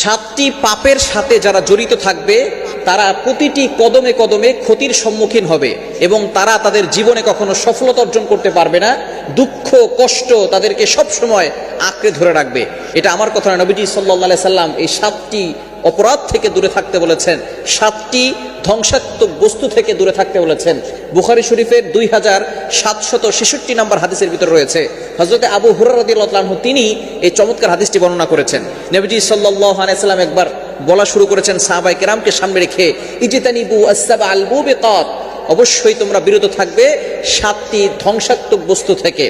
সাতটি পাপের সাথে যারা জড়িত থাকবে, তারা প্রতিটি কদমে কদমে ক্ষতির সম্মুখীন হবে এবং তারা তাদের জীবনে কখনো সফলতা অর্জন করতে পারবে না। দুঃখ, কষ্ট তাদেরকে সব সময় আঁকড়ে ধরে রাখবে। এটা আমার কথা নয় নবীজি সাল্লাহ সাল্লাম এই সাতটি অপরাধ থেকে দূরে থাকতে বলেছেন, সাতটি ধ্বংসাত্মক বস্তু থেকে দূরে থাকতে বলেছেন। বুখারি শরীফের দুই হাজার সাতশত ছেষট্টি নম্বর হাদিসের ভিতরে রয়েছে। হজরতে আবু হুরারদিল্লাহু তিনি এই চমৎকার হাদিসটি বর্ণনা করেছেন। নবীজি সাল্লাহ আলাইসাল্লাম একবার বলা শুরু করেছেন সাহাবাই কেরামকে সামনে রেখে, ইজিতানিবু আসাবা আলবু বেকাত অবশ্যই তোমরা বিরত থাকবে সাতটি ধ্বংসাত্মক বস্তু থেকে।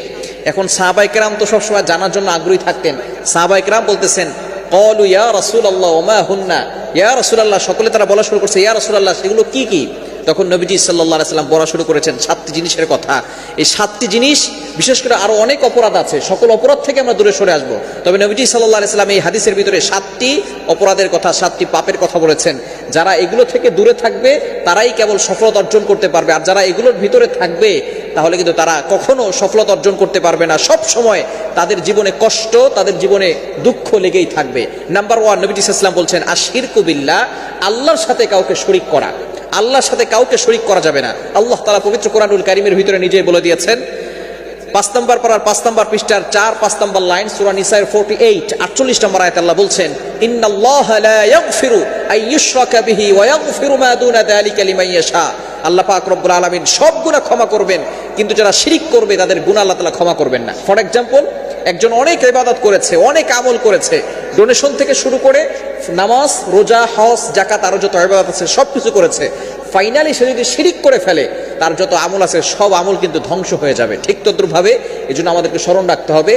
এখন সাহাবাই কেরাম তো সবসময় জানার জন্য আগ্রহী থাকতেন। সাহাবাই কেরাম বলতেছেন কলু ইয়া রসুল আল্লাহ ওমা হুন্না ইয়া রসুল আল্লাহ সকলে তারা বলা শুরু করছে ইয়া রসুল আল্লাহ সেগুলো কি কি? তখন নবীজি সাল্লাহ সাল্লাম বলা শুরু করেছেন সাতটি জিনিসের কথা। এই সাতটি জিনিস, বিশেষ করে আরও অনেক অপরাধ আছে, সকল অপরাধ থেকে আমরা দূরে সরে আসব। তবে নবীজি সাল্লাহ সাল্লাম এই হাদিসের ভিতরে সাতটি অপরাধের কথা, সাতটি পাপের কথা বলেছেন। যারা এগুলো থেকে দূরে থাকবে, তারাই কেবল সফলতা অর্জন করতে পারবে। আর যারা এগুলোর ভিতরে থাকবে, তাহলে কিন্তু তারা কখনো সফলতা অর্জন করতে পারবে না। সব সময় তাদের জীবনে কষ্ট, তাদের জীবনে দুঃখ লেগেই থাকবে। নাম্বার ওয়ান, নবীজি ইসলাম বলছেন আশির কুবিল্লা আল্লাহর সাথে কাউকে শরিক করা। আল্লাহর সাথে কাউকে শরিক করা যাবে না। আল্লাহ তালা পবিত্র কোরআনুল কারিমের ভিতরে নিজেই বলে দিয়েছেন, পাঁচ নম্বর পাড়ার পাঁচ নম্বর পৃষ্ঠার চার, পাঁচ নম্বর লাইন, সুরা নিসাইর ফোরটি এইট আটচল্লিশ নম্বর আয়াত আল্লাহ বলছেন আল্লাহ পাক রব্বুল আলামিন সব গুনাহ ক্ষমা করবেন, কিন্তু যারা শিরিক করবে তাদের গুনাহ আল্লাহ তাআলা ক্ষমা করবেন না। ফর এক্সাম্পল একজন অনেক ইবাদত করেছে, অনেক আমল করেছে। ডোনেশন থেকে শুরু করে নামাজ, রোজা, হজ জাকাত আরও যত ইবাদত আছে সব কিছু করেছে। ফাইনালি সে যদি শিরিক করে ফেলে, তার যত আমল আছে, সব আমল কিন্তু ধ্বংস হয়ে যাবে। ঠিক তদ্রুপভাবে এই জন্য আমাদেরকে স্মরণ রাখতে হবে,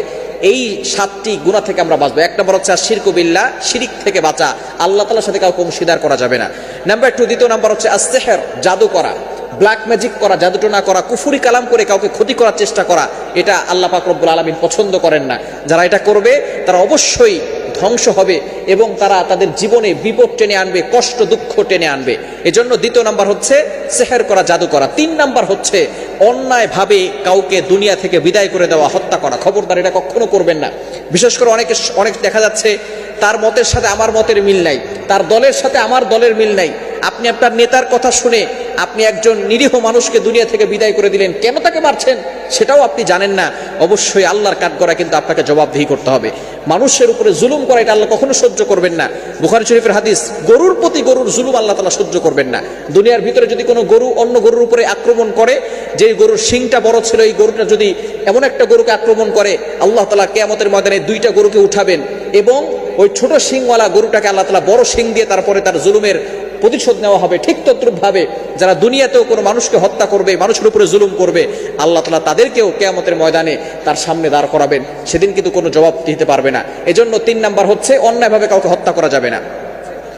এই সাতটি গুণা থেকে আমরা বাঁচবো। এক নম্বর হচ্ছে শিরকু বিল্লা শিরিক থেকে বাঁচা। আল্লাহ তালার সাথে কাউকে অংশীদার করা যাবে না। নাম্বার টু দ্বিতীয় নাম্বার হচ্ছে আস্তেহের জাদু করা। ব্ল্যাক ম্যাজিক করা জাদুটোনা করা, কুফুরি কালাম করে কাউকে ক্ষতি করার চেষ্টা করা, এটা আল্লাহ পাক রব্বুল আলমিন পছন্দ করেন না। যারা এটা করবে, তারা অবশ্যই ধ্বংস হবে এবং তারা তাদের জীবনে বিপদ টেনে আনবে, কষ্ট, দুঃখ টেনে আনবে। এজন্য দ্বিতীয় নাম্বার হচ্ছে সেহের করা, জাদু করা। তিন নাম্বার হচ্ছে অন্যায়ভাবে কাউকে দুনিয়া থেকে বিদায় করে দেওয়া, হত্যা করা। খবরদার এটা কখনো করবেন না। বিশেষ করে অনেকে, অনেক দেখা যাচ্ছে, তার মতের সাথে আমার মতের মিল নাই, তার দলের সাথে আমার দলের মিল নাই। আপনি আপনার নেতার কথা শুনে আপনি একজন নিরীহ মানুষকে দুনিয়া থেকে বিদায় করে দিলেন, কেন তাকে মারছেন? সেটাও আপনি জানেন না। অবশ্যই আল্লাহর কাঠ করা কিন্তু আপনাকে জবাবদিহি করতে হবে। মানুষের উপরে জুলুম করা এটা আল্লাহ কখনো সহ্য করবেন না। বুখারি শরীফের হাদিস, গরুর প্রতি গরুর জুলুম আল্লাহ তালা সহ্য করবেন না। দুনিয়ার ভিতরে যদি কোনো গরু অন্য গরুর উপরে আক্রমণ করে যে গরুর শিংটা বড় ছিল, এই গরুটা যদি এমন একটা গরুকে আক্রমণ করে, আল্লাহ তালা কেয়ামতের ময়দানে দুইটা গরুকে উঠাবেন এবং ওই ছোট শিংওয়ালা গরুটাকে আল্লাহ তালা বড় শিং দিয়ে তারপরে তার জুলুমের প্রতিশোধ নেওয়া হবে, ঠিক তদ্রুপ ভাবে যারা দুনিয়াতেও কোনো মানুষকে হত্যা করবে, মানুষের উপরে জুলুম করবে, আল্লাহ তালা তাদেরকেও কেয়ামতের ময়দানে তার সামনে দাঁড় করাবেন। সেদিন কিন্তু কোনো জবাব দিতে পারবে না। এজন্য তিন নাম্বার হচ্ছে, অন্যায়ভাবে কাউকে হত্যা করা যাবে না।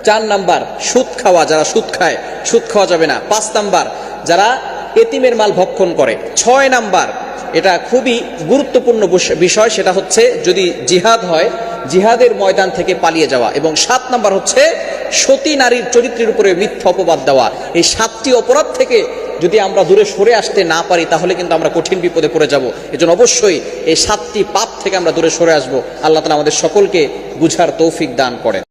চার নাম্বার, সুদ খাওয়া, যারা সুদ খায়, সুদ খাওয়া যাবে না। পাঁচ নাম্বার, যারা এতিমের মাল ভক্ষণ করে। ছয় নাম্বার, এটা খুবই গুরুত্বপূর্ণ বিষয়, সেটা হচ্ছে যদি জিহাদ হয় জিহাদের ময়দান থেকে পালিয়ে যাওয়া এবং সাত নাম্বার হচ্ছে সতী নারীর চরিত্রের উপরে মিথ্যা অপবাদ দেওয়া। এই সাতটি অপরাধ থেকে যদি আমরা দূরে সরে আসতে না পারি, তাহলে কিন্তু আমরা কঠিন বিপদে পড়ে যাব। এজন্য অবশ্যই এই সাতটি পাপ থেকে আমরা দূরে সরে আসব। আল্লাহ তালা আমাদের সকলকে বুঝার তৌফিক দান করেন।